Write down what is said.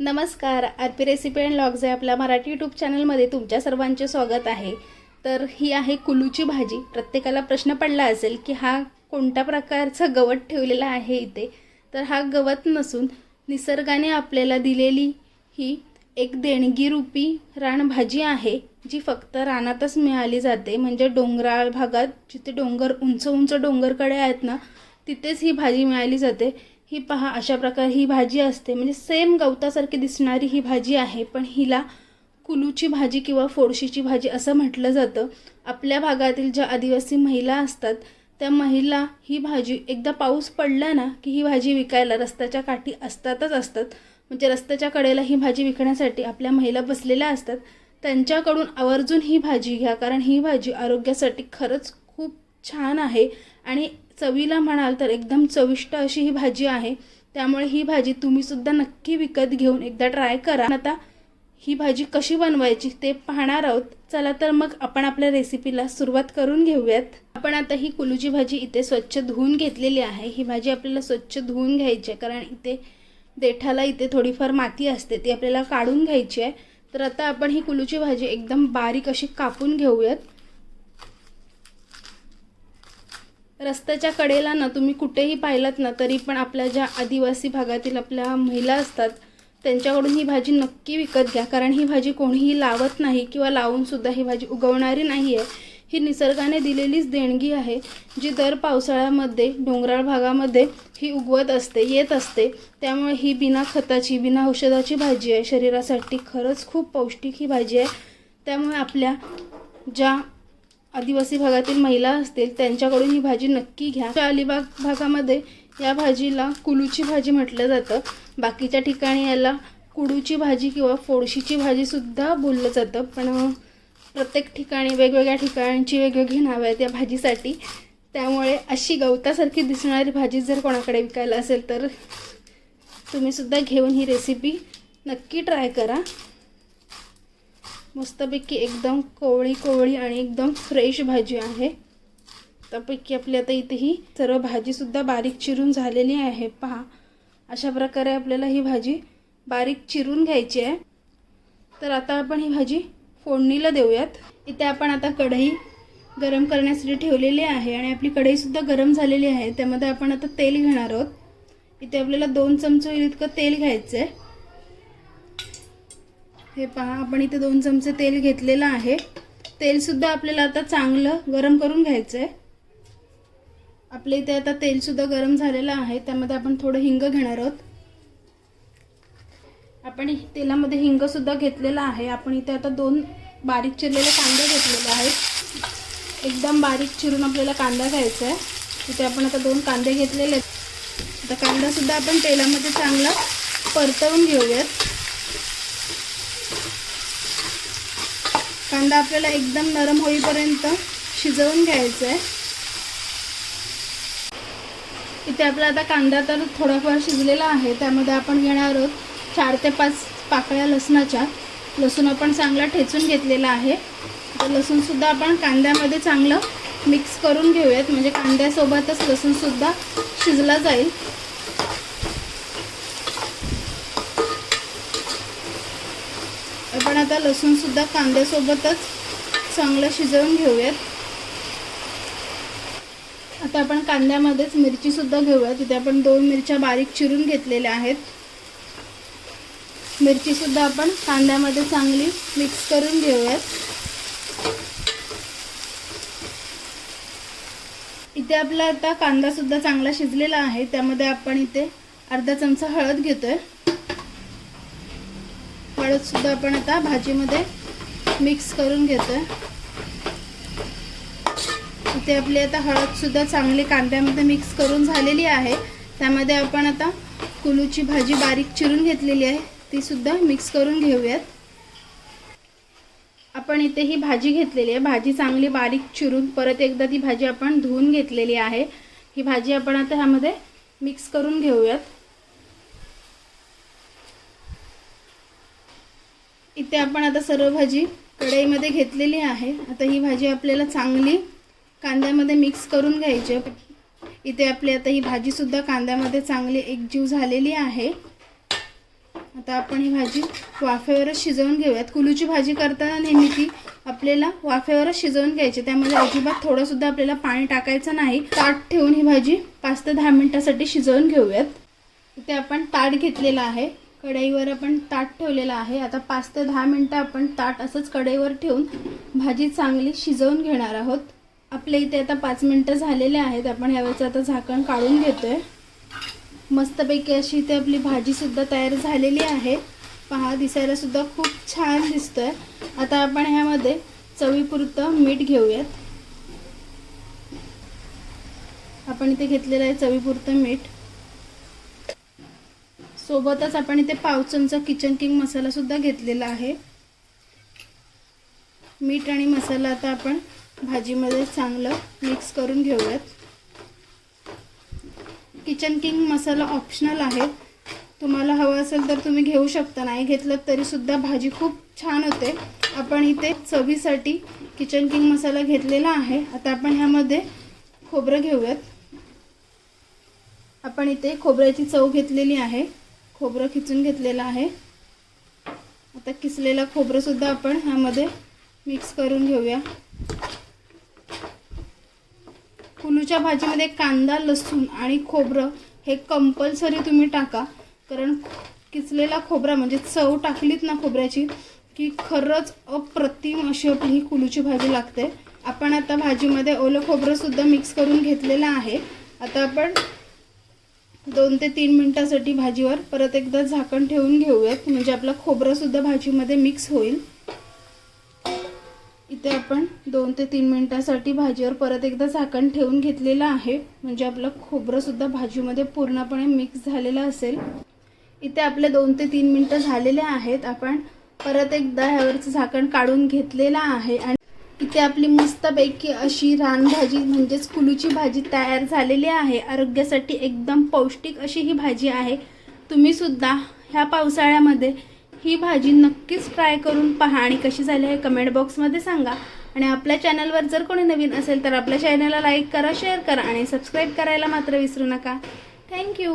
नमस्कार R P recipe and logs आहे आपल्या मराठी यूट्यूब चॅनलमध्ये तुमच्या सर्वांचे स्वागत आहे. तर ही आहे कुलूची भाजी. प्रत्येकाला प्रश्न पडला असेल की हा कोणत्या प्रकारचं गवत ठेवलेला आहे इथे? तर हा गवत नसून निसर्गाने आपल्याला दिलेली ही एक देणगीरूपी रानभाजी आहे जी फक्त रानातच मिळाली जाते. म्हणजे डोंगराळ भागात जिथे डोंगर उंच उंच डोंगरकडे आहेत ना तिथेच ही भाजी मिळाली जाते. ही पहा अशा प्रकारे ही भाजी असते. म्हणजे सेम गवतासारखी दिसणारी ही भाजी आहे पण हिला कुलूची भाजी किंवा फोडशीची भाजी असं म्हटलं जातं. आपल्या भागातील ज्या आदिवासी महिला असतात त्या महिला ही भाजी एकदा पाऊस पडला ना की ही भाजी विकायला रस्त्याच्या काठी असतातच असतात. म्हणजे रस्त्याच्या कडेला ही भाजी विकण्यासाठी आपल्या महिला बसलेल्या असतात. त्यांच्याकडून आवर्जून ही भाजी घ्या कारण ही भाजी आरोग्यासाठी खरंच छान आहे. आणि चवीला म्हणाल तर एकदम चविष्ट अशी ही भाजी आहे. त्यामुळे ही भाजी तुम्हीसुद्धा नक्की विकत घेऊन एकदा ट्राय करा. आता ही भाजी कशी बनवायची ते पाहणार आहोत. चला तर मग आपण आपल्या रेसिपीला सुरुवात करून घेऊयात. आपण आता ही कुलूची भाजी इथे स्वच्छ धुवून घेतलेली आहे. ही भाजी आपल्याला स्वच्छ धुवून घ्यायची आहे. कारण इथे देठाला इथे थोडीफार माती असते. ती आपल्याला काढून घ्यायची आहे. तर आता आपण ही कुलूची भाजी एकदम बारीक अशी कापून घेऊयात. रस्त्याच्या कडेला ना तुम्ही कुठेही पाहिलात ना तरी पण आपल्या ज्या आदिवासी भागातील आपल्या महिला असतात त्यांच्याकडून ही भाजी नक्की विकत घ्या. कारण ही भाजी कोणीही लावत नाही किंवा लावूनसुद्धा ही भाजी उगवणारी नाही आहे ही निसर्गाने दिलेलीच देणगी आहे जी दर पावसाळ्यामध्ये डोंगराळ भागामध्ये ही उगवत असते येत असते. त्यामुळे ही बिना खताची बिना औषधाची भाजी आहे. शरीरासाठी खरंच खूप पौष्टिक ही भाजी आहे. त्यामुळे आपल्या ज्या आदिवासी भागातील महिला असतील त्यांच्याकडून ही भाजी नक्की घ्या. अलिबाग भागामध्ये या भाजीला कुलूची भाजी म्हटलं जातं. बाकीच्या ठिकाणी याला कुडूची भाजी किंवा फोडशीची भाजीसुद्धा बोललं जातं. पण प्रत्येक ठिकाणी वेगवेगळ्या ठिकाणची वेगवेगळी नावं आहेत या भाजीसाठी. त्यामुळे अशी गवतासारखी दिसणारी भाजी जर कोणाकडे विकायला असेल तर तुम्हीसुद्धा घेऊन ही रेसिपी नक्की ट्राय करा. मस्तपैकी एकदम कोवळी कोवळी आणि एकदम फ्रेश भाजी आहे. त्यापैकी आपली आता इथे ही सर्व भाजीसुद्धा बारीक चिरून झालेली आहे. पहा अशा प्रकारे आपल्याला ही भाजी बारीक चिरून घ्यायची आहे. तर आता आपण ही भाजी फोडणीला देऊयात. इथे आपण आता कढई गरम करण्यासाठी ठेवलेली आहे आणि आपली कढईसुद्धा गरम झालेली आहे. त्यामध्ये आपण आता तेल घेणार आहोत. इथे आपल्याला दोन चमचे इतकं तेल घ्यायचं आहे हे पहा आपण इथे दोन चमचे तेल घेतलेलं आहे. तेलसुद्धा आपल्याला आता चांगलं गरम करून घ्यायचं आहे आपल्या इथे आता तेलसुद्धा गरम झालेलं आहे त्यामध्ये आपण थोडं हिंग घेणार आहोत. आपण तेलामध्ये हिंगसुद्धा घेतलेला आहे. आपण इथे आता दोन बारीक चिरलेले कांदे घेतलेले आहेत. एकदम बारीक चिरून आपल्याला कांदा घ्यायचा आहे इथे आपण आता दोन कांदे घेतलेले आहेत. आता कांदासुद्धा आपण तेलामध्ये चांगला परतवून घेऊयात. कांदा आपल्याला एकदम नरम होईपर्यंत शिजवून घ्यायचा आहे इथे आपला आता कांदा तर थोडाफार शिजलेला आहे. त्यामध्ये आपण घेणार आहोत चार ते पाच पाकळ्या लसणाच्या. लसूण आपण चांगला ठेचून घेतलेला आहे. तर लसूणसुद्धा आपण कांद्यामध्ये चांगलं मिक्स करून घेऊयात. म्हणजे कांद्यासोबतच लसूणसुद्धा शिजला जाईल. आपण आता लसूणसुद्धा कांद्यासोबतच चांगलं शिजवून घेऊयात. आता आपण कांद्यामध्येच मिरचीसुद्धा घेऊयात. तिथे आपण दोन मिरच्या बारीक चिरून घेतलेल्या आहेत. मिरचीसुद्धा आपण कांद्यामध्ये चांगली मिक्स करून घेऊयात. इथे आपला आता कांदासुद्धा चांगला शिजलेला आहे. त्यामध्ये आपण इथे अर्धा चमचा हळद घेतोय. हळदसुद्धा आपण आता भाजीमध्ये मिक्स करून घेतोय. इथे आपली आता हळदसुद्धा चांगली कांद्यामध्ये मिक्स करून झालेली आहे. त्यामध्ये आपण आता कुलूची भाजी बारीक चिरून घेतलेली आहे. ती सुद्धा मिक्स करून घेऊयात. आपण इथे ही भाजी घेतलेली आहे. भाजी चांगली बारीक चिरून परत एकदा ती भाजी आपण धुवून घेतलेली आहे. ही भाजी आपण आता ह्यामध्ये मिक्स करून घेऊयात. इथे आपण आता सर्व भाजी कढईमध्ये घेतलेली आहे. आता ही भाजी आपल्याला चांगली कांद्यामध्ये मिक्स करून घ्यायची आहे. इथे आपली आता ही भाजीसुद्धा कांद्यामध्ये चांगली एकजीव झालेली आहे. आता आपण ही भाजी वाफेवरच शिजवून घेऊयात. कुलूची भाजी करताना नेहमी ती आपल्याला वाफेवरच शिजवून घ्यायची. त्यामध्ये अजिबात थोडंसुद्धा आपल्याला पाणी टाकायचं नाही. ताट ठेवून ही भाजी पाच ते दहा मिनटासाठी शिजवून घेऊयात. इथे आपण ताट घेतलेलं आहे. कढईवर आपण ताट ठेवलेलं आहे. आता पाच ते दहा मिनटं आपण ताट असंच कढईवर ठेवून भाजी चांगली शिजवून घेणार आहोत. आपल्या इथे आता पाच मिनटं झालेले आहेत. आपण ह्यावेळेचं आता झाकण काढून घेतोय. मस्तपैकी अशी इथे आपली भाजीसुद्धा तयार झालेली आहे. पहा दिसायलासुद्धा खूप छान दिसतोय. आता आपण ह्यामध्ये चवीपुरतं मीठ घेऊयात. आपण इथे घेतलेलं आहे चवीपुरतं मीठ. सोबतच आपण इथे पाव चमचा किचन किंग मसाला सुद्धा घेतलेला आहे. मीठ आणि मसाला आता आपण भाजीमध्ये चांगलं मिक्स करून घेऊयात. किचन किंग मसाला ऑप्शनल आहे तुम्हाला हवं असेल तर तुम्ही घेऊ शकता नाही घेतलं तरीसुद्धा भाजी खूप छान होते. आपण इथे चवीसाठी किचन किंग मसाला घेतलेला आहे. आता आपण ह्यामध्ये खोबरं घेऊयात. आपण इथे खोबऱ्याची चव घेतलेली आहे. खोबरं खिचून घेतलेलं आहे. आता किसलेला खोबरंसुद्धा आपण ह्यामध्ये मिक्स करून घेऊया. कुलूच्या भाजीमध्ये कांदा लसूण आणि खोबरं हे कंपल्सरी तुम्ही टाका. कारण किचलेला खोबरा म्हणजे चव टाकलीत ना खोबऱ्याची की खरंच अप्रतिम अशी आपली ही कुलूची भाजी लागते. आपण आता भाजीमध्ये ओलं खोबरंसुद्धा मिक्स करून घेतलेलं आहे. आता आपण दोन ते तीन मिनटासाठी भाजीवर परत एकदा झाकण ठेवून घेऊयात. म्हणजे आपलं खोबरंसुद्धा भाजीमध्ये मिक्स होईल. इथे आपण दोन ते तीन मिनिटासाठी भाजीवर परत एकदा झाकण ठेवून घेतलेलं आहे. म्हणजे आपलं खोबरंसुद्धा भाजीमध्ये पूर्णपणे मिक्स झालेलं असेल. इथे आपले दोन ते तीन मिनटं झालेले आहेत. आपण परत एकदा ह्यावरचं झाकण काढून घेतलेलं आहे आणि इथे आपली मस्तपैकी अशी रानभाजी म्हणजेच कुलूची भाजी तयार झालेली आहे. आरोग्यासाठी एकदम पौष्टिक अशी ही भाजी आहे. तुम्हीसुद्धा ह्या पावसाळ्यामध्ये ही भाजी नक्कीच ट्राय करून पहा आणि कशी झाली आहे कमेंट बॉक्समध्ये सांगा. आणि आपल्या चॅनलवर जर कोणी नवीन असेल तर आपल्या चॅनलला लाईक करा शेअर करा आणि सबस्क्राईब करायला मात्र विसरू नका. थँक्यू